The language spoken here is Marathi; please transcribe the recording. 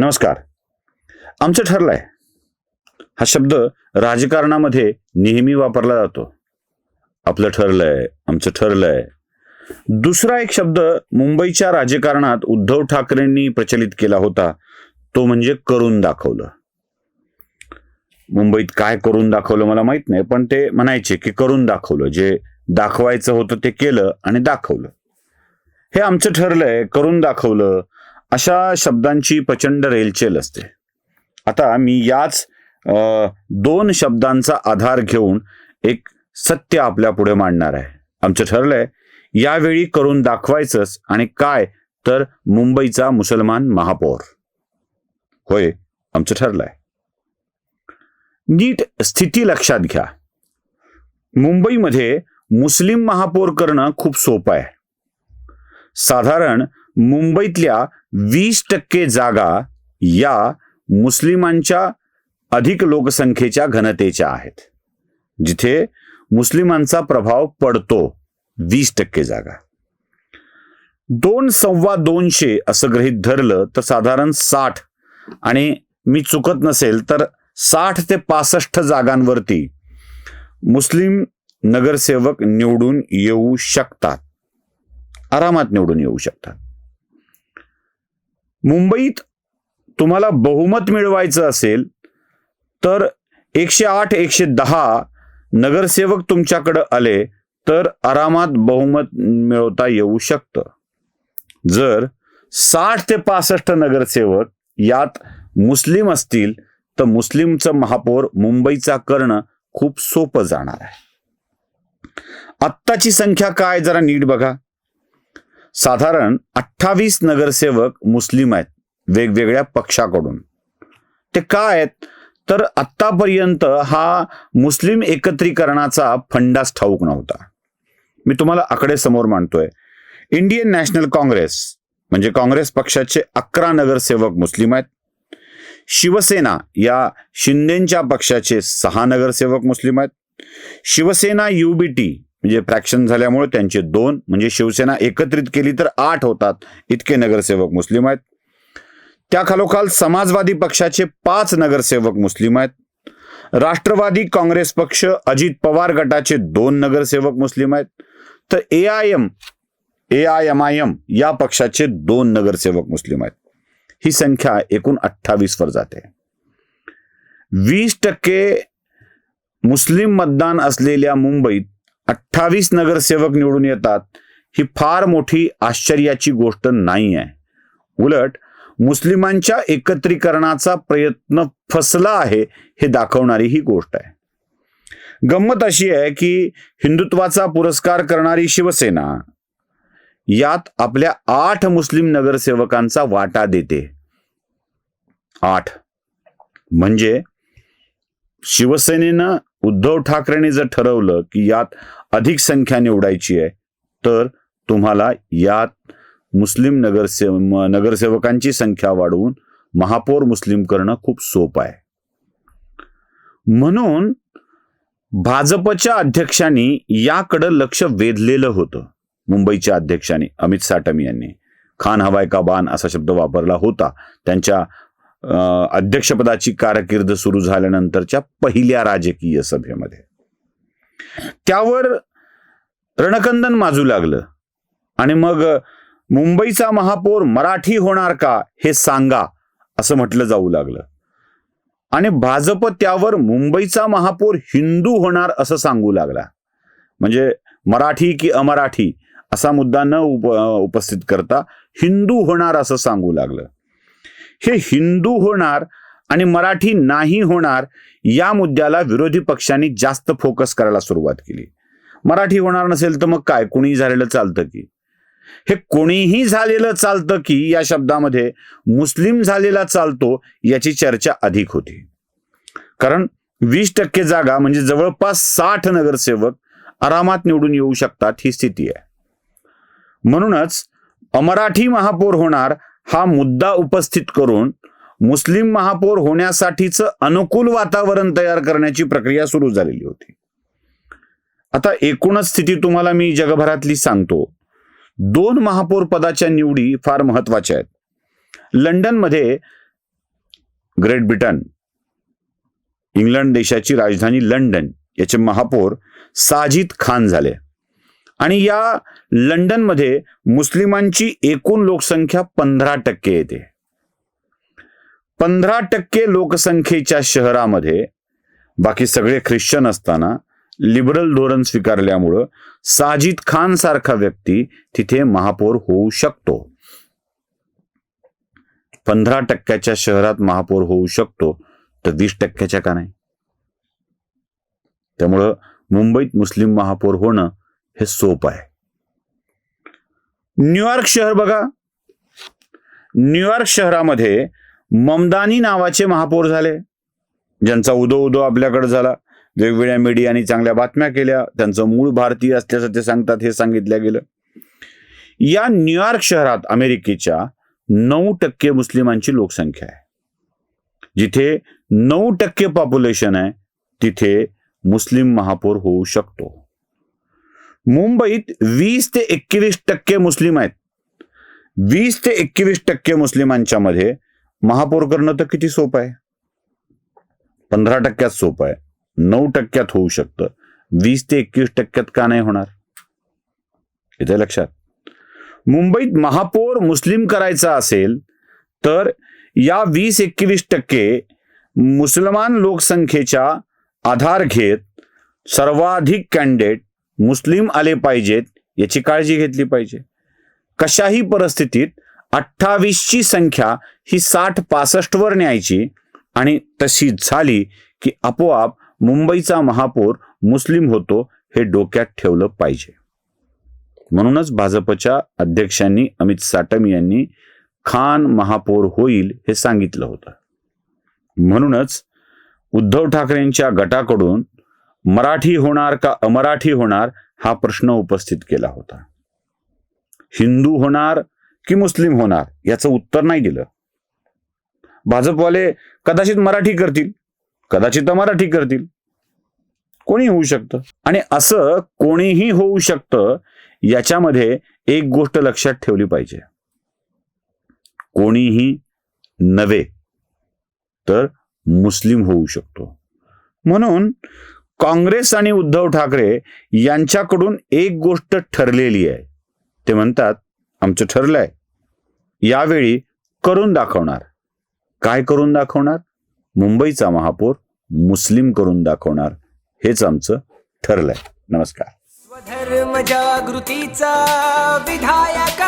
नमस्कार. आमचं ठरलंय. हा शब्द राजकारणामध्ये नेहमी वापरला जातो. आपलं ठरलंय आमचं ठरलंय. दुसरा एक शब्द मुंबईच्या राजकारणात उद्धव ठाकरेंनी प्रचलित केला होता. तो म्हणजे करून दाखवलं. मुंबईत काय करून दाखवलं मला माहीत नाही पण ते म्हणायचे की करून दाखवलं. जे दाखवायचं होतं ते केलं आणि दाखवलं. हे आमचं ठरलंय करून दाखवलं. अशा शब्दांची प्रचंड रेलचेल असते. आता मी याच दोन शब्दांचा आधार घेऊन एक सत्य आपल्या पुढे मांडणार आहे. आमचं ठरलंय यावेळी करून दाखवायचंच आणि काय तर मुंबईचा मुसलमान महापौर. होय आमचं ठरलंय. नीट स्थिती लक्षात घ्या. मुंबईमध्ये मुस्लिम महापौर करणं खूप सोपं आहे. साधारण मुंबईतल्या वीस टक्के जागा या मुस्लिमांच्या अधिक लोकसंख्येच्या घनतेच्या आहेत. जिथे मुस्लिमांचा प्रभाव पडतो वीस टक्के जागा. दोन सव्वा दोनशे असं गृहीत धरलं तर साधारण साठ. आणि मी चुकत नसेल तर साठ ते पासष्ट जागांवरती मुस्लिम नगरसेवक निवडून येऊ शकतात. आरामात निवडून येऊ शकतात. मुंबईत तुम्हाला बहुमत मिळवायचं असेल तर एकशे आठ एकशे दहा नगरसेवक तुमच्याकडं आले तर आरामात बहुमत मिळवता येऊ शकतं. जर साठ ते पासष्ट नगरसेवक यात मुस्लिम असतील तर मुस्लिमचं महापौर मुंबईचा करणं खूप सोपं जाणार आहे. आत्ताची संख्या काय जरा नीट बघा. साधारण अठ्ठावीस नगरसेवक मुस्लिम आहेत वेगवेगळ्या पक्षाकडून. ते काय आहेत? तर आत्तापर्यंत हा मुस्लिम एकत्रीकरणाचा फंडाच ठाऊक नव्हता. मी तुम्हाला आकडे समोर मांडतोय. इंडियन नॅशनल काँग्रेस म्हणजे काँग्रेस पक्षाचे अकरा नगरसेवक मुस्लिम आहेत. शिवसेना या शिंदेच्या पक्षाचे सहा नगरसेवक मुस्लिम आहेत. शिवसेना युबीटी म्हणजे फ्रॅक्शन झाल्यामुळे त्यांचे दोन म्हणजे शिवसेना एकत्रित केली तर आठ होतात. इतके नगरसेवक मुस्लिम आहेत. त्या खालोखाल समाजवादी पक्षाचे पाच नगरसेवक मुस्लिम आहेत. राष्ट्रवादी काँग्रेस पक्ष अजित पवार गटाचे दोन नगरसेवक मुस्लिम आहेत. तर A I M A I M I M या पक्षाचे दोन नगरसेवक मुस्लिम आहेत. ही संख्या एकूण अठ्ठावीस वर जाते. वीस टक्के मुस्लिम मतदान असलेल्या मुंबईत अठ्ठावीस नगरसेवक निवडून येतात ही फार मोठी आश्चर्याची गोष्ट नाही आहे उलट मुस्लिमांच्या एकत्रीकरणाचा प्रयत्न फसला आहे हे दाखवणारी ही गोष्ट आहे. गंमत अशी आहे की हिंदुत्वाचा पुरस्कार करणारी शिवसेना यात आपल्या आठ मुस्लिम नगरसेवकांचा वाटा देते. आठ. म्हणजे शिवसेनेनं उद्धव ठाकरेंनी जर ठरवलं की यात अधिक संख्या निवडायची आहे तर तुम्हाला यात मुस्लिम नगरसेव नगरसेवकांची संख्या वाढवून महापौर मुस्लिम करणं खूप सोपं आहे. म्हणून भाजपच्या अध्यक्षांनी याकडं लक्ष वेधलेलं होतं. मुंबईच्या अध्यक्षांनी अमित साटम यांनी. खान हवाय का बान असा शब्द वापरला होता. त्यांच्या अध्यक्षपदाची कारकीर्द सुरू झाल्यानंतरच्या पहिल्या राजकीय सभेमध्ये. त्यावर रणकंदन माजू लागलं. आणि मग मुंबईचा महापौर मराठी होणार का हे सांगा असं म्हटलं जाऊ लागलं. आणि भाजप त्यावर मुंबईचा महापौर हिंदू होणार असं सांगू लागला. म्हणजे मराठी की अमराठी असा मुद्दा न उप उपस्थित करता हिंदू होणार असं सांगू लागलं. हे हिंदू होणार आणि मराठी नाही होणार या मुद्द्याला विरोधी पक्षांनी जास्त फोकस करायला सुरुवात केली. मराठी होणार नसेल तर मग काय? कुणी झालेलं चालतं की. हे कोणीही झालेलं चालतं की या शब्दामध्ये मुस्लिम झालेला चालतो याची चर्चा अधिक होती. कारण वीस टक्के जागा म्हणजे जवळपास साठ नगरसेवक आरामात निवडून येऊ शकतात ही स्थिती आहे. म्हणूनच अमराठी महापौर होणार हा मुद्दा उपस्थित करून मुस्लिम महापौर होण्यासाठीचं अनुकूल वातावरण तयार करण्याची प्रक्रिया सुरू झालेली होती. आता एकूणच स्थिती तुम्हाला मी जगभरातली सांगतो. दोन महापौर पदाच्या निवडी फार महत्त्वाच्या आहेत. लंडनमध्ये ग्रेट ब्रिटन इंग्लंड देशाची राजधानी लंडन याचे महापौर साजिद खान झाले. आणि या लंडनमध्ये मुस्लिमांची एकूण लोकसंख्या पंधरा टक्के येते. पंधरा टक्के लोकसंख्येच्या शहरामध्ये बाकी सगळे ख्रिश्चन असताना लिबरल धोरण स्वीकारल्यामुळं साजिद खान सारखा व्यक्ती तिथे महापौर होऊ शकतो. पंधरा टक्क्याच्या शहरात महापौर होऊ शकतो तर वीस टक्क्याच्या का नाही? त्यामुळं मुंबईत मुस्लिम महापौर होणं हे सोपं आहे. न्यूयॉर्क शहर बघा. न्यूयॉर्क शहरामध्ये ममदानी नावाचे महापौर झाले. ज्यांचा उदो उदो आपल्याकडे झाला. वेगवेगळ्या मीडियानी चांगल्या बातम्या केल्या. त्यांचं मूळ भारतीय असल्याचं ते सांगतात हे सांगितलं गेलं. या न्यूयॉर्क शहरात अमेरिकेच्या नऊ टक्के मुस्लिमांची लोकसंख्या आहे. जिथे नऊ टक्के पॉप्युलेशन आहे तिथे मुस्लिम महापौर होऊ शकतो. मुंबईत वीस ते एकवीस टक्के मुस्लिम आहेत. वीस ते एकवीस टक्के मुस्लिमांच्या मध्ये महापौर करणं तर किती सोपं आहे? पंधरा टक्क्यात सोपं आहे. नऊ टक्क्यात होऊ शकतं. वीस ते एकवीस टक्क्यात का नाही होणार? इथे लक्षात. मुंबईत महापौर मुस्लिम करायचा असेल तर या वीस एकवीस टक्के मुसलमान लोकसंख्येच्या आधार घेत सर्वाधिक कॅन्डिडेट मुस्लिम आले पाहिजेत याची काळजी घेतली पाहिजे. कशाही परिस्थितीत अठ्ठावीसची संख्या ही साठ पासष्ट वर न्यायची आणि तशी झाली की आपोआप मुंबईचा महापौर मुस्लिम होतो हे डोक्यात ठेवलं पाहिजे. म्हणूनच भाजपच्या अध्यक्षांनी अमित साटम यांनी खान महापौर होईल हे सांगितलं होतं. म्हणूनच उद्धव ठाकरेंच्या गटाकडून मराठी होणार का अमराठी होणार हा प्रश्न उपस्थित केला होता. हिंदू होणार की मुस्लिम होणार याचं उत्तर नाही दिलं. भाजपवाले कदाचित मराठी करतील कदाचित मराठी करतील. कोणी होऊ शकतं? आणि असं कोणीही होऊ शकतं याच्यामध्ये एक गोष्ट लक्षात ठेवली पाहिजे. कोणीही नव्हे तर मुस्लिम होऊ शकतो. म्हणून काँग्रेस आणि उद्धव ठाकरे यांच्याकडून एक गोष्ट ठरलेली आहे. ते म्हणतात आमचं ठरलंय. यावेळी करून दाखवणार. काय करून दाखवणार? मुंबईचा महापौर मुस्लिम करून दाखवणार. हेच आमचं ठरलंय. नमस्कार. स्वधर्म जागृतीचा विधायक